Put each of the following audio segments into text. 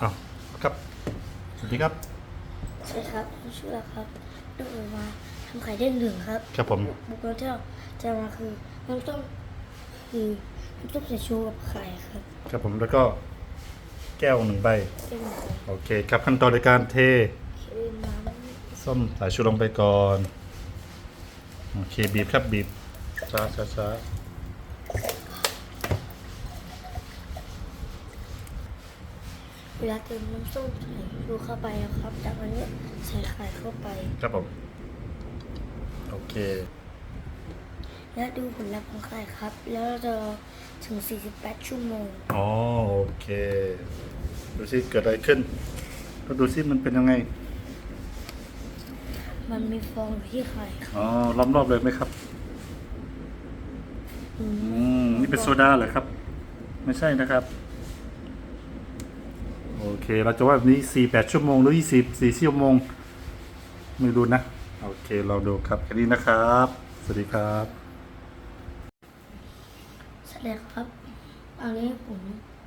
ครับ สวัสดีครับ ใช่ครับผมชื่อแล้วครับดูมาทำไข่เด้งหนึ่งครับครับผม บุคคลที่เราจะมาคือน้ำต้มคือน้ำต้มใส่ชูกับไข่ครับครับผมแล้วก็แก้วหนึ่งใบเด้งหนึ่งโอเคครับขั้นตอนในการเทคือน้ส้มสายชูลงไปก่อน โอเคบีบครับบีบช้าช้าช้า เวลาเติมน้ำส้มใส่ชูเข้าไปนะครับ จากนั้นก็ใส่ไข่เข้าไป ครับผม โอเค และดูผลลัพธ์ของไข่ครับ แล้วเราจะรอถึง 48 ชั่วโมง อ๋อ โอเค ดูสิเกิดอะไรขึ้นก็ดูสิมันเป็นยังไง มันมีฟองอยู่ที่ไข่ครับอ๋อ ล้อมรอบเลยไหมครับ อืมอืมนี่เป็นโซดาเหรอครับ ไม่ใช่นะครับ โอเค เราจะว่าแบบนี้สี่แปดชั่วโมง หรือยี่สิบสี่ชั่วโมง ไม่รู้นะ โอเคเราดูครับแค่นี้นะครับ สวัสดีครับเสร็จแล้วครับอันนี้ผม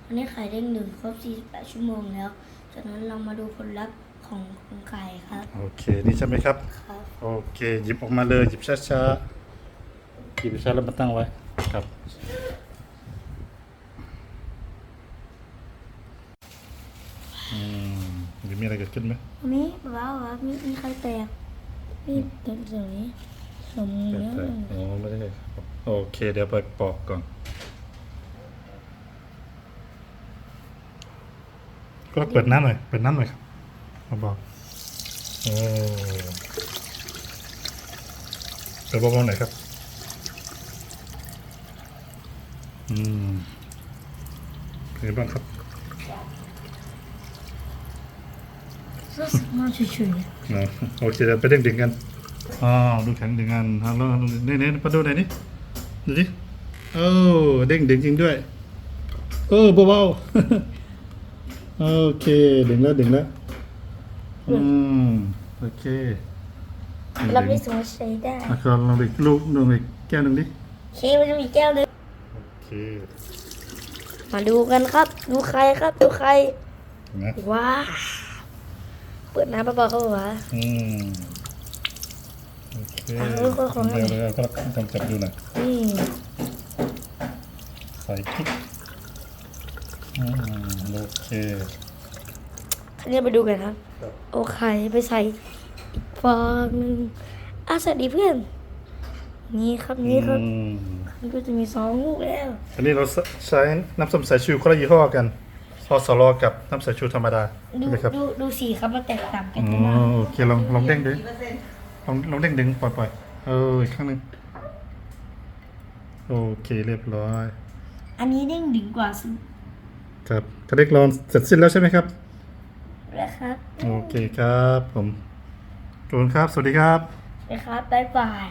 อันนี้ไข่เด้งหนึ่งครบ 48 ชั่วโมงแล้ว จากนั้นเรามาดูผลลัพธ์ของของไข่ครับ โอเค นี่ใช่ไหมครับ ครับ โอเค หยิบออกมาเลย หยิบช้าๆ หยิบช้าๆแล้วมาตั้งไว้ ครับ อืมจะมีอะไรเกิดขึ้นไหมอันนี้ว้าวครับมีมีไข่แตกนี่ตรงตรงนี้สมแต่เนี้ยแต่อ๋อไม่ได้ครับโอเค เดี๋ยวไปปอกก่อน ก็เปิดน้ำหน่อย เปิดน้ำหน่อยครับมาบอกโอ้เปิดเบาๆหน่อยครับ อืมเป็นไงบ้างครับ รู้สึกมันเฉยนะโอเคเดี๋ยวไปเด้งดึงกันอ๋อดูแข็งดึงกันทางแล้วนี่นี่มาดูหน่อยนี่ดูดิโอ้เด้งดึงจริงด้วยเออเบาๆโอเคดึงแล้วดึงแล้วอืมโอเคๆเราไม่สามารถใช้ได้แล้วก็ลองอีกลูกลองอีกแก้วหนึ่งดิเคมันจะมีแก้วหนึงโอเคมาดูกันครับ ดูใครครับ ดูใครนะว้าว เปิดน้ำเบาๆเข้ามาอืมโอเคอะแล้วก็ของ เดี๋ยวเดี๋ยวก็ต้องจับดูหน่อยอืมใส่พริกอืมโอเคทีนี้ไปดูกันครับครับเอาไข่ไปใส่อีกฟองหนึ่งอะสวัสดีเพื่อน นี่ครับนี่ครับอืมนี่ก็จะมีสองลูกแล้ว อันนี้เราใช้น้ำส้มสายชูคนละยี่ห้อกันพ อสลอกับน้ำสายชูธรรมดาดูใช่ไหมครับดูดูสีครับมันแตกต่างกันอ๋อมากโอเคลองลองเด้งดึงลองลองเด้งดึงปล่อยปล่อยเอออีกข้างหนึ่งโอเคเรียบร้อย อันนี้เด้งดึงกว่าสุดครับคาเด็กรอนเสร็จสิ้นแล้วใช่ไหมครับแล้วครับโอเคครับผมขอบคุณครับ สวัสดีครับนะครับบ๊ายบาย